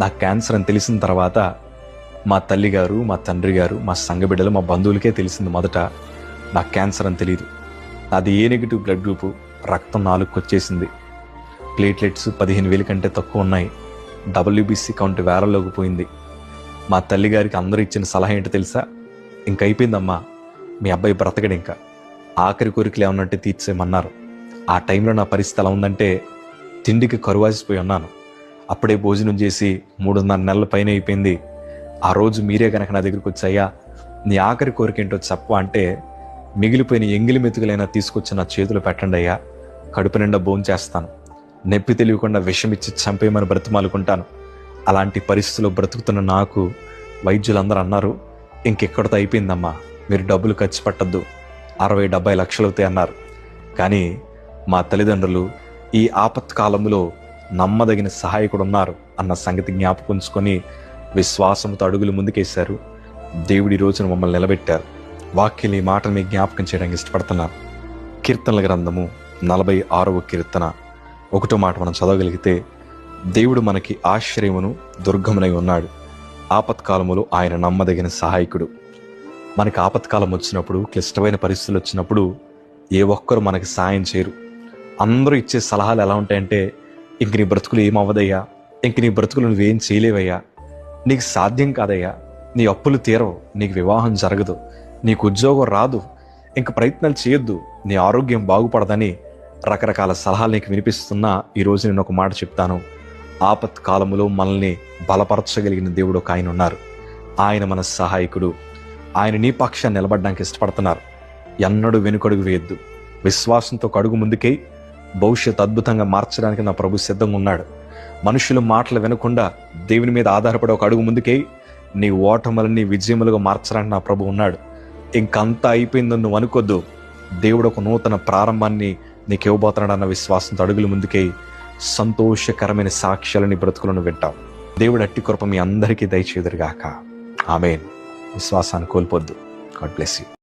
నాకు క్యాన్సర్ అని తెలిసిన తర్వాత మా తల్లి గారు మా తండ్రి గారు మా సంఘ బిడ్డలు మా బంధువులకే తెలిసింది మొదట నాకు క్యాన్సర్ అని తెలియదు అది ఏ నెగిటివ్ బ్లడ్ గ్రూపు? రక్తం నాలుగుకి వచ్చేసింది. ప్లేట్లెట్స్ పదిహేను వేల కంటే తక్కువ ఉన్నాయి. డబ్ల్యూబీసీ కౌంట్ వేరలోకి పోయింది. మా తల్లి గారికి అందరూ ఇచ్చిన సలహా ఏంటో తెలుసా? ఇంక అయిపోయిందమ్మా. మీ అబ్బాయి బ్రతకడు ఇంకా. ఆఖరి కోరికలు ఏమన్నట్టు తీర్చేయమన్నారు. ఆ టైంలో నా పరిస్థితి ఎలా ఉందంటే తిండికి కరువాసిపోయి ఉన్నాను. అప్పుడే భోజనం చేసి మూడున్నర నెలల పైన అయిపోయింది. ఆ రోజు మీరే కనుక నా దగ్గరికి వచ్చాయా? నీ ఆఖరి కోరిక ఏంటో చెప్ప అంటే మిగిలిపోయిన ఎంగిలి మెతుకులైనా తీసుకొచ్చి నా చేతులు పెట్టండి అయ్యా. కడుపు నిండా భోజనం చేస్తాను. నొప్పి తెలియకుండా విషం ఇచ్చి చంపేయమని బ్రతిమాలుకుంటాను. అలాంటి పరిస్థితుల్లో బ్రతుకుతున్న నాకు వైద్యులందరూ అన్నారు ఇంకెక్కడితో అయిపోయిందమ్మా? మీరు డబ్బులు ఖర్చు పట్టద్దు. అరవై డెబ్బై లక్షలు అవుతాయి అన్నారు. కానీ మా తల్లిదండ్రులు ఈ ఆపత్కాలంలో నమ్మదగిన సహాయకుడు ఉన్నారు అన్న సంగతి జ్ఞాపకుంచుకొని విశ్వాసంతో అడుగులు ముందుకేశారు. దేవుడి రోజున మమ్మల్ని నిలబెట్టారు. వాక్యం ఈ మాటను మీ జ్ఞాపకం చేయడానికి ఇష్టపడుతున్నారు. కీర్తనల గ్రంథము నలభై ఆరవ కీర్తన. ఒకటో మాట మనం చదవగలిగితే దేవుడు మనకి ఆశ్రయమును దుర్గమునై ఉన్నాడు. ఆపత్కాలములో ఆయన నమ్మదగిన సహాయకుడు. మనకి ఆపత్కాలం వచ్చినప్పుడు క్లిష్టమైన పరిస్థితులు వచ్చినప్పుడు ఏ ఒక్కరు మనకి సాయం చేయరు. అందరూ ఇచ్చే సలహాలు ఎలా ఉంటాయంటే ఇంక నీ బ్రతుకులు ఏమవ్వదయ్యా? ఇంక నీ బ్రతుకులు నువ్వేం చేయలేవయ్యా? నీకు సాధ్యం కాదయ్యా. నీ అప్పులు తీరవు. నీకు వివాహం జరగదు. నీకు ఉద్యోగం రాదు. ఇంక ప్రయత్నాలు చేయొద్దు. నీ ఆరోగ్యం బాగుపడదని రకరకాల సలహాలు నీకు వినిపిస్తున్నా ఈరోజు నేను ఒక మాట చెప్తాను. ఆపత్ కాలములో మనల్ని బలపరచగలిగిన దేవుడు ఒక ఆయన ఉన్నారు. ఆయన మన సహాయకుడు. ఆయన నీ పక్షాన్ని నిలబడడానికి ఇష్టపడుతున్నారు. ఎన్నడూ వెనుకడుగు వేయద్దు. విశ్వాసంతో కడుగు ముందుకై భవిష్యత్ అద్భుతంగా మార్చడానికి నా ప్రభు సిద్ధంగా ఉన్నాడు. మనుషులు మాటలు వినకుండా దేవుని మీద ఆధారపడి ఒక అడుగు ముందుకే నీ ఓటములని విజయములుగా మార్చడానికి నా ప్రభు ఉన్నాడు. ఇంకంతా అయిపోయిందని నువ్వు అనుకోద్దు. దేవుడు ఒక నూతన ప్రారంభాన్ని నీకు ఇవ్వబోతున్నాడు అన్న విశ్వాసంతో అడుగుల ముందుకే సంతోషకరమైన సాక్ష్యాలని బ్రతుకులను వింటావు దేవుడు అట్టి కృప మీ అందరికీ దయచేదురుగాక ఆమెన్. విశ్వాసాన్ని కోల్పోద్దు. God bless you.